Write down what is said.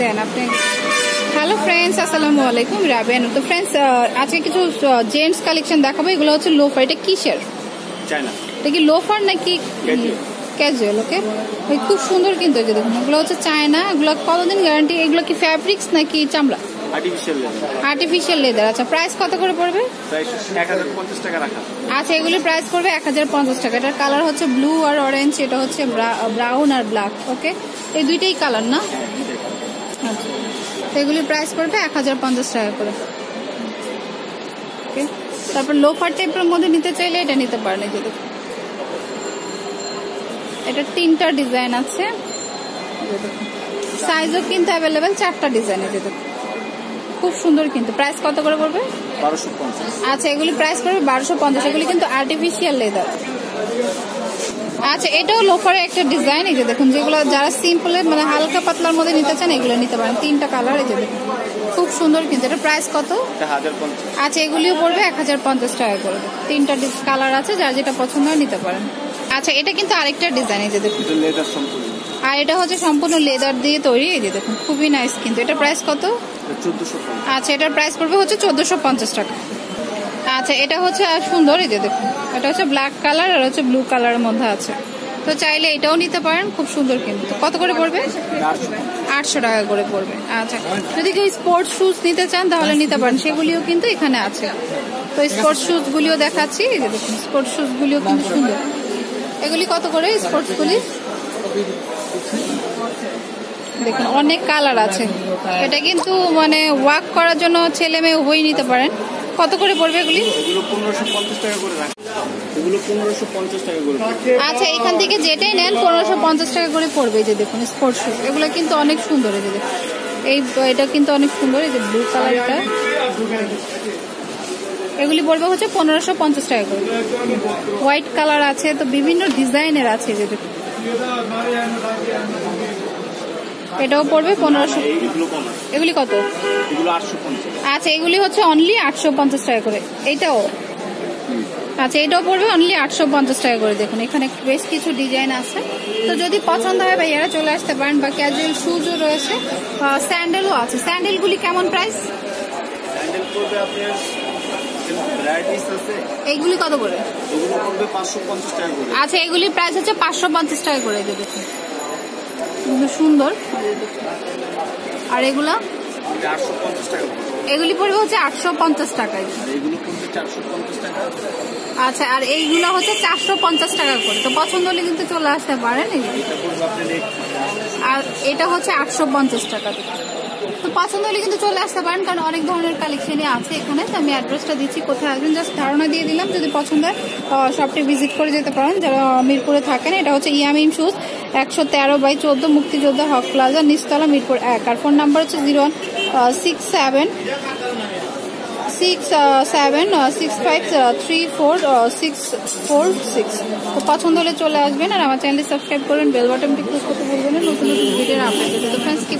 দেন আপনি। Hello friends আসসালামু আলাইকুম রাবেন। তো ফ্রেন্ডস আজকে কিছু জেন্টস কালেকশন দেখাবো। এগুলো হচ্ছে লোফার এটা কিসের? এটা কি লোফার নাকি? ক্যাজুয়াল ওকে খুব সুন্দর কিন্তু দেখুন এগুলো হচ্ছে চায়না এগুলো কতদিন গ্যারান্টি এগুলো কি ফ্যাব্রিক্স নাকি চামড়া? আর্টিফিশিয়াল লেদার আর্টিফিশিয়াল লেদার আচ্ছা প্রাইস কত করে পড়বে? হাজার পঞ্চাশ টাকা রাখা। আচ্ছা এগুলির প্রাইস পড়বে এক হাজার পঞ্চাশ টাকা। এটার কালার হচ্ছে ব্লু আর অরেঞ্জ এটা হচ্ছে ব্রাউন আর ব্ল্যাক ওকে এই দুইটাই কালার না? আচ্ছা তো এগুলির প্রাইস পড়বে এক হাজার পঞ্চাশ টাকা করে। ওকে তারপর লোফার টাইপের মধ্যে নিতে চাইলে এটা নিতে পারেন এই যে দেখুন। এটা তিনটা ডিজাইন আছে। সাইজও কিন্তু অ্যাভেলেবেল চারটা ডিজাইন আছে দেখুন। খুব সুন্দর কিন্তু। প্রাইস কত করে পড়বে? আচ্ছা এগুলি প্রাইস পড়বে বারোশো পঞ্চাশ। এগুলি কিন্তু আর্টিফিশিয়াল লেদার আচ্ছা এটাও লোফারের একটা ডিজাইন এই যে দেখুন যেগুলো যারা সিম্পলের মানে হালকা পাতলার মধ্যে নিতে চান এগুলো নিতে পারেন। তিনটা কালার এই যে দেখুন। খুব সুন্দর কিন্তু। এটা প্রাইস কত? আচ্ছা এগুলিও পড়বে এক হাজার পঞ্চাশ টাকা করে। তিনটা কালার আছে যার যেটা পছন্দ হয় নিতে পারেন। আচ্ছা এটা কিন্তু আরেকটা ডিজাইন এই যে দেখুন। আর এটা হচ্ছে সম্পূর্ণ লেদার দিয়ে তৈরি এই যে দেখুন খুবই নাইস কিন্তু। এটা প্রাইস কত? আচ্ছা এটার প্রাইস পড়বে হচ্ছে চোদ্দশো পঞ্চাশ টাকা। আচ্ছা এটা হচ্ছে আর সুন্দর এই যে দেখুন এটা হচ্ছে ব্ল্যাক কালার আর হচ্ছে ব্লু কালারের মধ্যে আছে। তো চাইলে এটাও নিতে পারেন খুব সুন্দর কিন্তু। কত করে পড়বে? আটশো টাকা করে পড়বে। আচ্ছা যদি কেউ স্পোর্টস শুজ নিতে চান তাহলে নিতে পারেন। সেগুলিও কিন্তু এখানে আছে। তো স্পোর্টস শুজ গুলিও দেখাচ্ছি দেখুন স্পোর্টস শুজ গুলিও কিন্তু সুন্দর। এগুলি কত করে স্পোর্টস গুলি দেখুন অনেক কালার আছে। এটা কিন্তু মানে ওয়াক করার জন্য ছেলে মেয়ে উভয়ই নিতে পারেন। কত করে পড়বে এগুলি? আচ্ছা এখান থেকে যেটাই নেন পনেরোশো পঞ্চাশ টাকা করে পড়বে যে দেখুন স্পোর্টস শু এগুলো কিন্তু অনেক সুন্দর এই যে দেখুন। এই এটা কিন্তু অনেক সুন্দর এই যে ব্লু কালার এটা। এগুলি পড়বে হচ্ছে পনেরোশো পঞ্চাশ টাকা করে। হোয়াইট কালার আছে তো বিভিন্ন ডিজাইনের আছে যে দেখুন। এটাও পড়বে পনেরোশো এগুলো কত? আচ্ছা এগুলি হচ্ছে অনলি আটশো পঞ্চাশ টাকা করে। এইটাও? আচ্ছা এটাও পড়বে অনলি আটশো পঞ্চাশ টাকা করে। দেখুন এখানে বেশ কিছু ডিজাইন আছে। তো যদি পছন্দ হয় ভাইয়ারা চলে আসতে পারেন বা ক্যাজুয়াল শুজও রয়েছে। স্যান্ডেলও আছে। স্যান্ডেলগুলি কেমন প্রাইস স্যান্ডেল এইগুলি কত করে? আচ্ছা এগুলি প্রাইস হচ্ছে পাঁচশো পঞ্চাশ টাকা করে দেবে সুন্দর। আর এগুলা? আটশো পঞ্চাশ টাকা। এগুলি পড়বে হচ্ছে আটশো পঞ্চাশ টাকায়। আচ্ছা আর এইগুলো হচ্ছে চারশো পঞ্চাশ টাকা করে। তো পছন্দ হলে কিন্তু চলে আসতে পারেন আর এটা হচ্ছে আটশো পঞ্চাশ টাকা তো পছন্দ হলে কিন্তু চলে আসতে পারেন কারণ অনেক ধরনের কালেকশনই আছে এখানে। তো আমি অ্যাড্রেসটা দিচ্ছি কোথায় আসবেন? জাস্ট ধারণা দিয়ে দিলাম যদি পছন্দ হয় শপটি ভিজিট করে যেতে পারেন। যারা মিরপুরে থাকেন এটা হচ্ছে ইয়ামিম শুজ একশো তেরো বাই চোদ্দ মুক্তিযোদ্ধা হক প্লাজা নিচতলা মিরপুর এক। আর ফোন নাম্বার হচ্ছে zero one six seven six seven six five three four six four six তো পছন্দ হলে চলে আসবেন আর আমার চ্যানেলটি সাবস্ক্রাইব করবেন বেল বাটনটি ক্লিক করতে ভুলবেন না। নতুন নতুন ভিডিও আপডেট তো ফ্রেন্ডস কি